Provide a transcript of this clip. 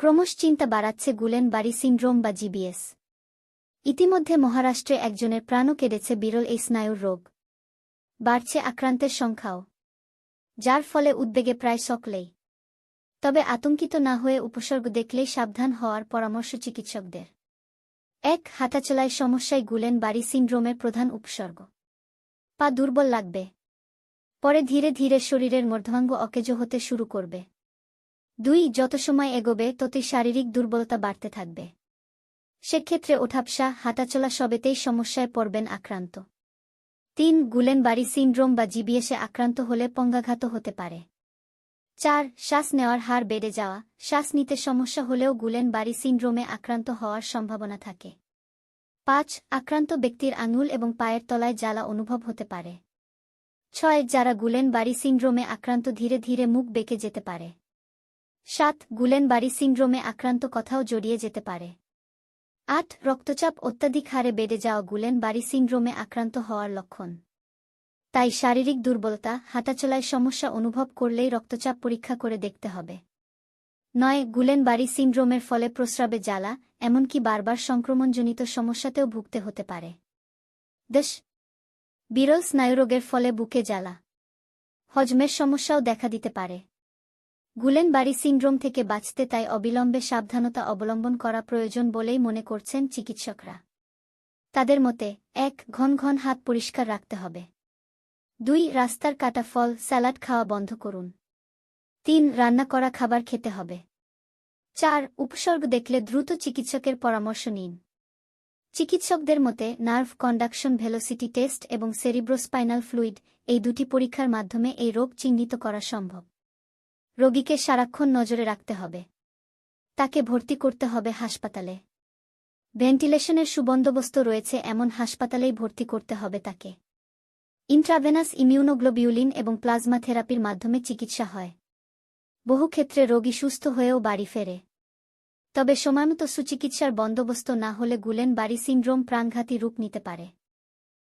ক্রমশ চিন্তা বাড়াচ্ছে গুলেন বাড়ি সিন্ড্রোম বা জিবিএস। ইতিমধ্যে মহারাষ্ট্রে একজনের প্রাণও কেড়েছে বিরল এই স্নায়ুর রোগ। বাড়ছে আক্রান্তের সংখ্যাও। যার ফলে উদ্বেগে প্রায় সকলেই। তবে আতঙ্কিত না হয়ে উপসর্গ দেখলেই সাবধান হওয়ার পরামর্শ চিকিৎসকদের। এক, হাঁটাচলায় সমস্যায় গুলেন বাড়ি সিন্ড্রোমের প্রধান উপসর্গ। পা দুর্বল লাগবে। পরে ধীরে ধীরে শরীরের মর্ধাঙ্গ অকেজ হতে শুরু করবে। দুই, যত সময় এগোবে, ততই শারীরিক দুর্বলতা বাড়তে থাকবে। সেক্ষেত্রে ওঠাপসা, হাঁটাচলা সবেতেই সমস্যায় পড়বেন আক্রান্ত। তিন গুলেন বাড়ি সিন্ড্রোম বা জিবিএসে আক্রান্ত হলে পঙ্গাঘাত হতে পারে। চার, শ্বাস নেওয়ার হার বেড়ে যাওয়া, শ্বাস নিতে সমস্যা হলেও গুলেন বাড়ি সিন্ড্রোমে আক্রান্ত হওয়ার সম্ভাবনা থাকে। পাঁচ, আক্রান্ত ব্যক্তির আঙুল এবং পায়ের তলায় জ্বালা অনুভব হতে পারে। ছয়, যারা গুলেন বাড়ি সিন্ড্রোমে আক্রান্ত ধীরে ধীরে মুখ বেঁকে যেতে পারে। সাত গুলেন বাড়ি সিন্ড্রোমে আক্রান্ত কথাও জড়িয়ে যেতে পারে। আট, রক্তচাপ অত্যাধিক হারে বেড়ে যাওয়া গুলেন বাড়ি সিন্ড্রোমে আক্রান্ত হওয়ার লক্ষণ। তাই শারীরিক দুর্বলতা, হাঁটাচলায় সমস্যা অনুভব করলেই রক্তচাপ পরীক্ষা করে দেখতে হবে। নয় গুলেন বাড়ি সিন্ড্রোমের ফলে প্রস্রাবে জ্বালা, এমনকি বারবার সংক্রমণজনিত সমস্যাতেও ভুগতে হতে পারে। দশ, বিরল স্নায়ুরোগের ফলে বুকে জ্বালা। হজমের সমস্যাও দেখা দিতে পারে। গুলেন বাড়ি সিন্ড্রোম থেকে বাঁচতে তাই অবিলম্বে সাবধানতা অবলম্বন করা প্রয়োজন বলেই মনে করছেন চিকিৎসকরা। তাদের মতে, এক, ঘন ঘন হাত পরিষ্কার রাখতে হবে। দুই, রাস্তার কাটা ফল, স্যালাড খাওয়া বন্ধ করুন। তিন, রান্না করা খাবার খেতে হবে। চার, উপসর্গ দেখলে দ্রুত চিকিৎসকের পরামর্শ নিন। চিকিৎসকদের মতে, নার্ভ কন্ডাকশন ভেলোসিটি টেস্ট এবং সেরিব্রোস্পাইনাল ফ্লুইড এই দুটি পরীক্ষার মাধ্যমে এই রোগ চিহ্নিত করা সম্ভব। রোগীকে সারাক্ষণ নজরে রাখতে হবে। তাকে ভর্তি করতে হবে হাসপাতালে। ভেন্টিলেশনের সুবন্দোবস্ত রয়েছে এমন হাসপাতালেই ভর্তি করতে হবে তাকে। ইন্ট্রাভেনাস ইমিউনোগ্লোবিউলিন এবং প্লাজমা থেরাপির মাধ্যমে চিকিৎসা হয়। বহু ক্ষেত্রে রোগী সুস্থ হয়েও বাড়ি ফেরে। তবে সময়মতো সুচিকিৎসার বন্দোবস্ত না হলে গুলেন বাড়ি সিন্ড্রোম প্রাণঘাতী রূপ নিতে পারে।